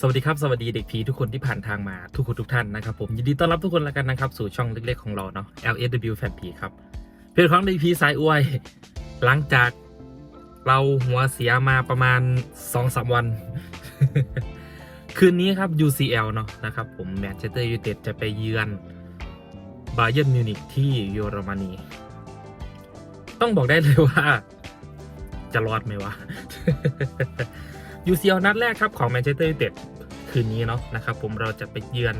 สวัสดีครับ สวัสดีเด็กผีทุกคนที่ผ่านทางมาทุกคนทุกท่านนะครับผมยินดีต้อนรับทุกคนแล้วกันนะครับ สู่ช่องเล็กๆของเราเนาะ LSW Fan ผีครับเพจของเด็กผีสายอวย หลังจากเราหัวเสียมาประมาณ2อสวัน คืนนี้ครับ UCL เนาะนะครับผมแมนเชสเตอร์ยูไนเต็ดจะไปเยือนบาเยิร์นมิวนิกที่เยอรมนี ต้องบอกได้เลยว่า จะรอดไหมวะ UCL นัดแรกครับของแมนเชสเตอร์ยูไนเต็ดคืนนี้เนาะนะครับผมเราจะไปเยือน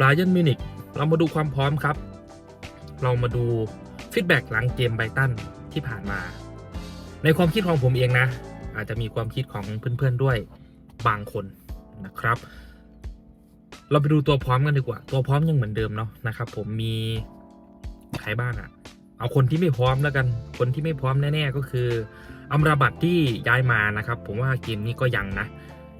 บาเยิร์นมิวนิกเรามาดูความพร้อมครับ เรามาดูฟีดแบ็กหลังเกมไบรตันที่ผ่านมา ในความคิดของผมเองนะ อาจจะมีความคิดของเพื่อนๆด้วยบางคนนะครับ เราไปดูตัวพร้อมกันดีกว่า ตัวพร้อมยังเหมือนเดิมเนาะนะครับผมมีใครบ้างอะ เอาคนที่ไม่พร้อมแล้วกัน คนที่ไม่พร้อมแน่ๆก็คืออัมราบัตที่ย้ายมานะครับ ผมว่าเกมนี้ก็ยังนะ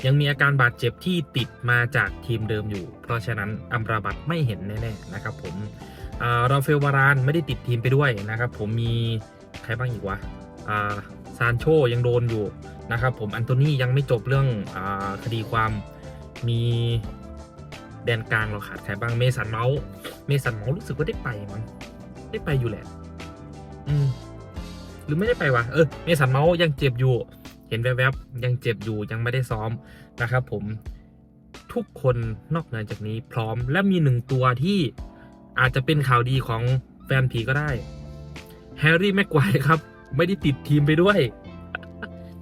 ยังมีอาการบาดเจ็บที่ติดมาจากทีมเดิมอยู่ เพราะฉะนั้นอัมราบัตไม่เห็นแน่ๆนะครับผมอ่าราเฟลวารานไม่ได้ติดทีมไปด้วยนะครับ ผมมีใครบ้างอีกวะอ่าซานโชยังโดนอยู่นะครับ ผมอันโตนี่ยังไม่จบเรื่องอาคดีความมีแดนกลางเราขาดใครบ้างเมสันเมาส์เมสันเมาส์รู้สึกว่าได้ไปมั้งได้ไปอยู่แหละ อืมหรือไม่ได้ไปวะเออเมสันเมาส์ยังเจ็บอยู่ เห็นแวบๆยังเจ็บอยู่ยังไม่ได้ซ้อมนะครับ ผมทุกคนนอกเหนือจากนี้พร้อมและมีหนึ่งตัวที่อาจจะเป็นข่าวดีของแฟนผีก็ได้แฮร์รี่แม็กไกวครับ ไม่ได้ติดทีมไปด้วย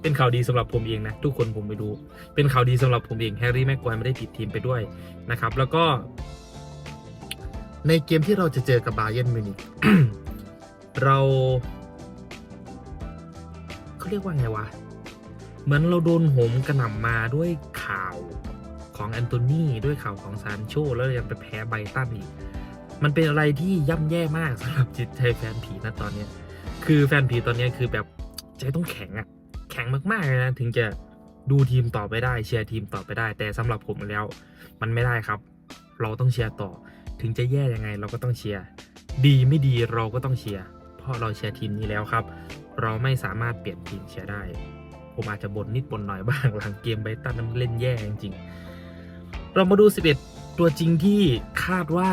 เป็นข่าวดีสำหรับผมเองนะ ทุกคนผมไปดู เป็นข่าวดีสำหรับผมเองแฮร์รี่แม็กไกวไม่ได้ติดทีมไปด้วยนะครับ แล้วก็ ในเกมที่เราจะเจอกับบาเยิร์นมิวนิก เราเขาเรียกว่าไงวะ เหมือนเราโดนโหมกระหน่ำมาด้วยข่าวของแอนโทนีด้วยข่าวของซานโชแล้วยังไปแพ้ไบตันอีก มันเป็นอะไรที่ย่ำแย่มากสำหรับจิตใจแฟนผีนะตอนนี้คือแฟนผีตอนนี้คือแบบใจต้องแข็งอะแข็งมากๆเลยนะถึงจะดูทีมต่อไปได้เชียร์ทีมต่อไปได้ แต่สำหรับผมแล้ว มันไม่ได้ครับ เราต้องเชียร์ต่อ ถึงจะแย่ยังไงเราก็ต้องเชียร์ดีไม่ดีเราก็ต้องเชียร์ เพราะเราเชียร์ทีมนี้แล้วครับ เราไม่สามารถเปลี่ยนทีมเชียร์ได้ ผมอาจจะบ่นนิดบ่นหน่อยบ้างหลังเกมไบตันนั้นเล่นแย่จริงๆเรามาดู 11 ตัวจริงที่คาดว่า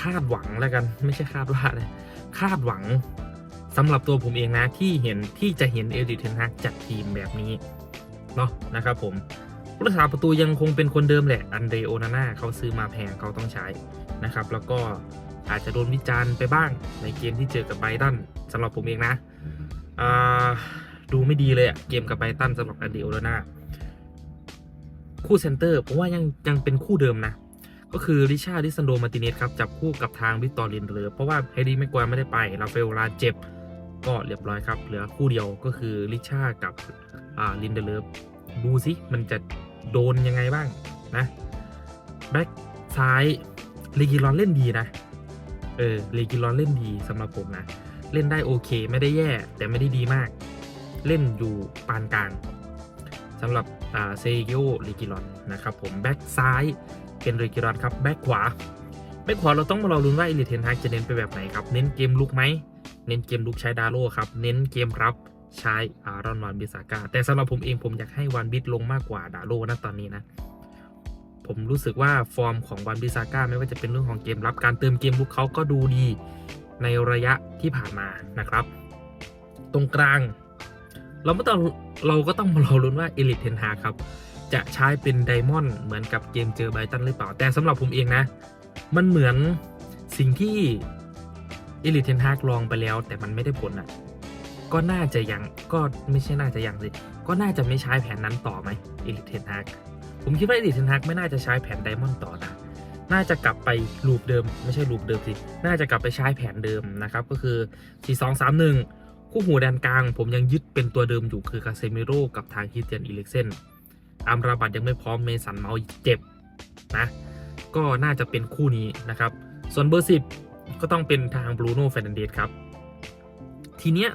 คาดหวังแล้วกัน ไม่ใช่คาดว่าเลยคาดหวังสำหรับตัวผมเองนะที่เห็นที่จะเห็นเอริเทนฮากจัดทีมแบบนี้เนาะนะครับผมผู้รักษาประตูยังคงเป็นคนเดิมแหละ อันเดรโอนาน่าเขาซื้อมาแพงเขาต้องใช้นะครับ แล้วก็ อาจจะโดนวิจารณ์ไปบ้างในเกมที่เจอกับไบรตันสำหรับผมเองนะอ่าดูไม่ดีเลยอะเกมกับไบรตันสำหรับอันเดรโอนาน่าคู่เซนเตอร์ผมว่ายังยังเป็นคู่เดิมนะ ก็คือริชาร์ดิสันโดมาร์ติเนสครับ จับคู่กับทางวิกตอร์ลินเดเลอเพราะว่าเฮดี้แม็กควายไม่ได้ไปราเฟลลาเจ็บก็เรียบร้อยครับ เหลือคู่เดียวก็คือริชาร์กับอ่าลินเดเลอดูสิมันจะโดนยังไงบ้างนะแบ็กซ้ายเลกิลอนเล่นดีนะ เออเลกิลอนเล่นดีสำหรับผมนะ เล่นได้โอเค ไม่ได้แย่ แต่ไม่ได้ดีมาก เล่นอยู่ปานกลางสำหรับเซโยเลกิลอนนะครับผมแบ็กซ้ายเป็นเรกิรอนครับแบ็กขวาแบ็กขวาเราต้องมารอลุ้นว่าเอลิเทนฮากจะเน้นไปแบบไหนครับ เน้นเกมลุกไหมเน้นเกมลุกใช้ดาโลครับ เน้นเกมรับใช้อารอนวานบิสากาแต่สำหรับผมเองผมอยากให้วานบิสลงมากกว่าดาโลนะตอนนี้นะ ผมรู้สึกว่าฟอร์มของวานบิสาก้าไม่ว่าจะเป็นเรื่องของเกมรับการเติมเกมลุกเขาก็ดูดีในระยะที่ผ่านมานะครับ ตรงกลาง เราไม่ต้องเราก็ต้องรอลุ้นว่าเอลิเทนฮาครับ จะใช้เป็นไดมอนด์เหมือนกับเกมเจอไบตันหรือเปล่า แต่สำหรับผมเองนะ มันเหมือนสิ่งที่เอลิเทนฮากลองไปแล้ว แต่มันไม่ได้ผลอะก็น่าจะยังก็ไม่ใช่น่าจะยังสิก็น่าจะไม่ใช้แผนนั้นต่อไหมเอลิเทนฮาก ผมคิดว่าเอลิเทนฮากไม่น่าจะใช้แผนไดมอนด์ต่อนะน่าจะกลับไปลูปเดิม ไม่ใช่ลูปเดิมสิ น่าจะกลับไปใช้แผนเดิมนะครับ ก็คือ 4 2 3 1 คู่หูแดนกลาง ผมยังยึดเป็นตัวเดิมอยู่คือคาเซมิโร่กับทางคิเตียนอิเล็กเซนอัมราบัตยังไม่พร้อมเมสันเมาเจ็บนะ ก็น่าจะเป็นคู่นี้นะครับ ส่วนเบอร์สิบก็ต้องเป็นทางบรูโน่เฟรนันเดสครับ ทีเนี้ย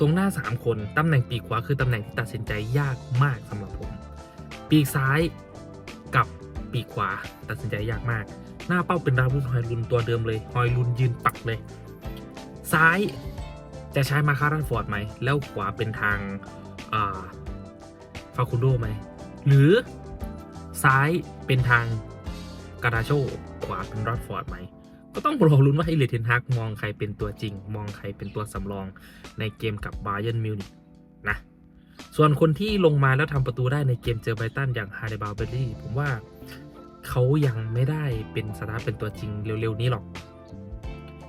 ตรงหน้า 3 คนตำแหน่งปีกขวาคือตำแหน่งที่ตัดสินใจยากมากสำหรับผม ปีกซ้ายกับปีกขวาตัดสินใจยากมาก หน้าเป้าเป็นราวุธฮอยลุนตัวเดิมเลยฮอยลุนยืนปักเลย ซ้ายจะใช้มาคารันฟอร์ดไหม แล้วขวาเป็นทางาฟาคุโดไหม หรือซ้ายเป็นทางกาดาโชขวาเป็นรอดฟอร์ดไหม ก็ต้องรอลุ้นว่าไอเลเทนฮักมองใครเป็นตัวจริง มองใครเป็นตัวสำรองในเกมกับบาเย r n นมิวนิกนะ ส่วนคนที่ลงมาแล้วทำประตูได้ในเกมเจอไบตันอย่างฮาร์เดบาลเบอรี่ผมว่าเขายังไม่ได้เป็นสตาร์เป็นตัวจริงเร็วๆนี้หรอก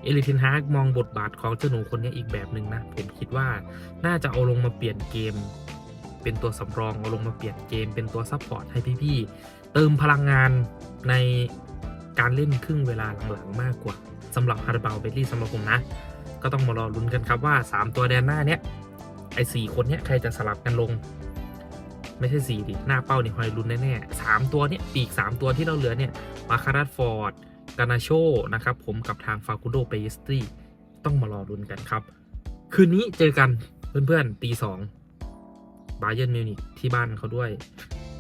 เอลิทินฮากมองบทบาทของเจ้าหนูคนนี้อีกแบบหนึ่งนะ ผมคิดว่าน่าจะเอาลงมาเปลี่ยนเกม เป็นตัวสำรองเอาลงมาเปลี่ยนเกม เป็นตัวซัพพอร์ตให้พี่ๆเติมพลังงานในการเล่นครึ่งเวลาหลังๆมากกว่าสำหรับฮาร์ดบาลเบลลี่สำหรับผมนะ ก็ต้องมารอลุ้นกันครับว่า 3 ตัวแดนหน้าเนี้ย ไอ้สคนเนี้ยใครจะสลับกันลง ไม่ใช่สี่ดิหน้าเป้านี่หอยลุ้นแน่ๆสามตัวเนี้ยปีก3ตัวที่เราเหลือเนี่ยมาคารัสฟอร์ดกานาโชนะครับผมกับทางฟาคุโดเปสตรีต้องมารอรุนกันครับ คืนนี้เจอกันเพื่อนๆตีสองบาเยนมิวนิกที่บ้านเขาด้วย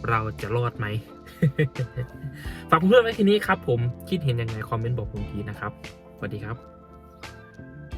เราจะรอดไหมฝากเพื่อนไว้ทีนี้ครับผมคิดเห็นยังไงคอมเมนต์บอกผมทีนะครับ สวัสดีครับ